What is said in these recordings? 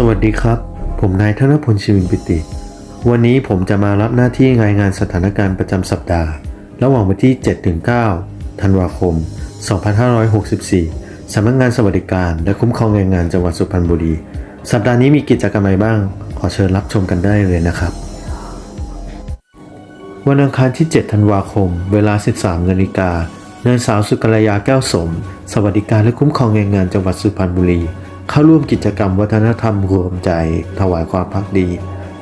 สวัสดีครับ ผมนายธนพลชีวินปิติ วันนี้ผมจะมารับหน้าที่รายงานสถานการณ์ประจำสัปดาห์ ระหว่างวันที่ 7-9 ธันวาคม 2564 สำนักงานสวัสดิการและคุ้มครองแรงงานจังหวัดสุพรรณบุรี สัปดาห์นี้มีกิจกรรมอะไรบ้าง ขอเชิญรับชมกันได้เลยนะครับ วันอังคารที่ 7 ธันวาคม เวลา 13นาฬิกานางสาวสุกัลยาแก้วสม สวัสดิการและคุ้มครองแรงงานจังหวัดสุพรรณบุรี เข้าร่วมกิจกรรมวัฒนธรรมรวมใจ ถวายความพักดี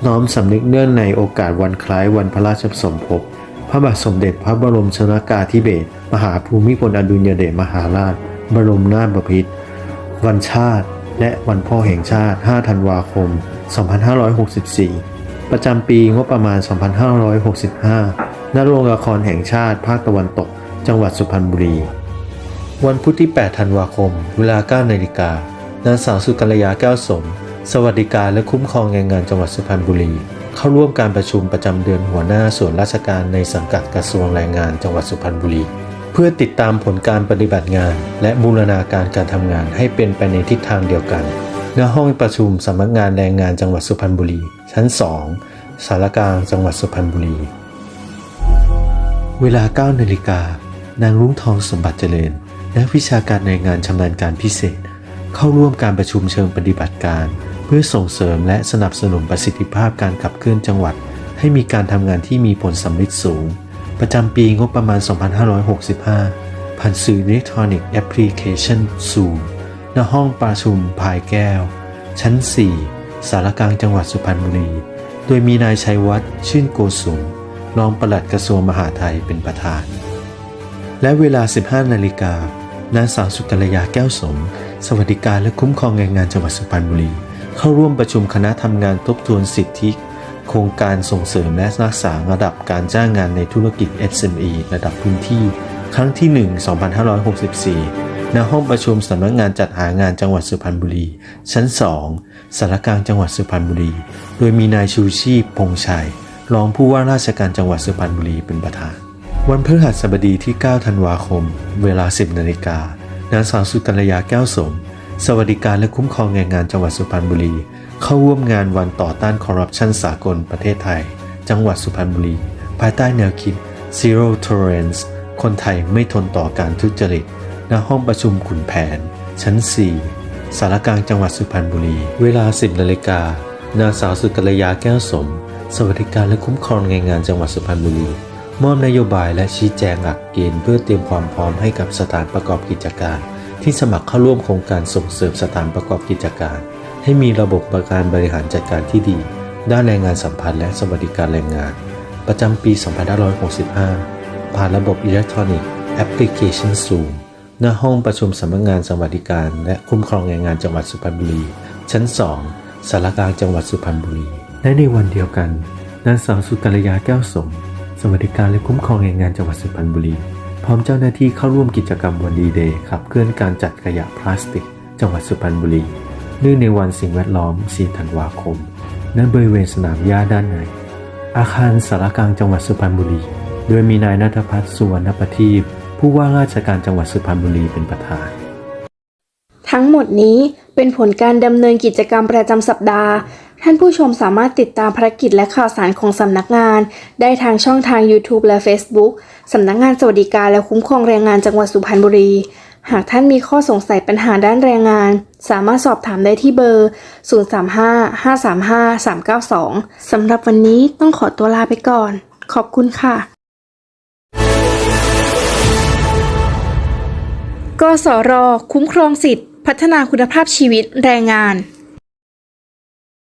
น้อมสำนึกเนื่องในโอกาสวันคล้ายวันพระราชสมภพพระบาทสมเด็จพระบรมชนากาธิเบศรมหาภูมิพลอดุลยเดชมหาราช บรมนาถบพิตรวันชาติ และวันพ่อแห่งชาติ 5 ธันวาคม 2564 ประจำปีงบประมาณ 2565ณโรงละครแห่งชาติ ภาคตะวันตก จังหวัดสุพรรณบุรี วันพุธที่ 8 ธันวาคม เวลา 9 นาฬิกา นางสาวสุกัลยาแก้วสม สวัสดิการและคุ้มครองแรงงานจังหวัดสุพรรณบุรี เข้าร่วมการประชุมประจำเดือนหัวหน้าส่วนราชการในสังกัดกระทรวงแรงงานจังหวัดสุพรรณบุรี เพื่อติดตามผลการปฏิบัติงาน และบูรณาการการทำงานให้เป็นไปในทิศทางเดียวกันณห้องประชุมสำนักงานแรงงานจังหวัดสุพรรณบุรี ชั้น 2 สารกลางจังหวัดสุพรรณบุรี เวลา9นาฬิกานางรุ้งทองสมบัติเจริญ นักวิชาการในงานชำนาญการพิเศษ เข้าร่วมการประชุมเชิงปฏิบัติการ เพื่อส่งเสริมและสนับสนุนประสิทธิภาพการขับเคลื่อนจังหวัด ให้มีการทำงานที่มีผลสำลิดสูง ประจำปีงบประมาณ 2565 ผ่านสื่ออิเล็กทรอนิกส์แอปพลิเคชัน Zoom ณห้องประชุมพายแก้ว ชั้น 4 สารกลางจังหวัดสุพรรณบุรี โดยมีนายชัยวัฒน์ชื่นโกสุมรองปลัดกระทรวงมหาดไทยเป็นประธาน และเวลา 15 นาฬิกา นางสาวสุกัลยาแก้วสม สวัสดิการและคุ้มครองแรงงานจังหวัดสุพรรณบุรี เข้าร่วมประชุมคณะทำงานทบทวนสิทธิ โครงการส่งเสริมและรักษาระดับการจ้างงานในธุรกิจ SME ระดับพื้นที่ ครั้งที่ 1 2564ณห้องประชุมสำนักงานจัดหางานจังหวัดสุพรรณบุรี ชั้น 2สารกลางจังหวัดสุพรรณบุรี โดยมีนายชูชีพพงษ์ชัย รองผู้ว่าราชการจังหวัดสุพรรณบุรีเป็นประธาน วันพฤหัสบดีที่ 9 ธันวาคม เวลา 10 นาฬิกานางสาวสุกัลยาแก้วสม สวัสดิการและคุ้มครองแรงงานจังหวัดสุพรรณบุรี เข้าร่วมงานวันต่อต้านคอร์รัปชันสากลประเทศไทย จังหวัดสุพรรณบุรี ภายใต้แนวคิด Zero Tolerance คนไทยไม่ทนต่อการทุจริต ณ ห้องประชุมขุนแผน ชั้น 4 สารกลางจังหวัดสุพรรณบุรี เวลา 10 นาฬิกานางสาวสุกัลยาแก้วสม สวัสดิการและคุ้มครองแรงงานจังหวัดสุพรรณบุรี มอบนโยบายและชี้แจงหลักเกณฑ์เพื่อเตรียมความพร้อมให้กับสถานประกอบกิจการ ที่สมัครเข้าร่วมโครงการส่งเสริมสถานประกอบกิจการ ให้มีระบบประการบริหารจัดการที่ดี ด้านแรงงานสัมพันธ์และสวัสดิการแรงงาน ประจำปี 2565 ผ่านระบบอิเล็กทรอนิกส์แอปพลิเคชัน Zoom หน้าห้องประชุมสำนักงานสวัสดิการ และคุ้มครองแรงงานจังหวัดสุพรรณบุรี ชั้น 2สารกลางจังหวัดสุพรรณบุรี และในวันเดียวกันนางสาวสุกัลยาแก้วสม วัสดิการและคุ้มครองแรงงานจังหวัดสุพรรณบุรี พร้อมเจ้าหน้าที่เข้าร่วมกิจกรรมวันดีเดย์ขับเคลื่อนการจัดขยะพลาสติก จังหวัดสุพรรณบุรีเนื่องในวันสิ่งแวดล้อม 4 ธันวาคม ณ บริเวณสนามหญ้าด้านใน อาคารสารกลางจังหวัดสุพรรณบุรี โดยมีนายนัทพัฒน์สุวรรณประทีปผู้ว่าราชการจังหวัดสุพรรณบุรีเป็นประธาน ทั้งหมดนี้เป็นผลการดำเนินกิจกรรมประจำสัปดาห์ ท่านผู้ชมสามารถติดตามภารกิจและข่าวสารของสำนักงาน ได้ทางช่องทาง YouTube และ Facebook สำนักงานสวัสดิการและคุ้มครองแรงงานจังหวัดสุพรรณบุรี หากท่านมีข้อสงสัยปัญหาด้านแรงงาน สามารถสอบถามได้ที่เบอร์ 035-535-392 สำหรับวันนี้ต้องขอตัวลาไปก่อน ขอบคุณค่ะกสร คุ้มครองสิทธิพัฒนาคุณภาพชีวิตแรงงาน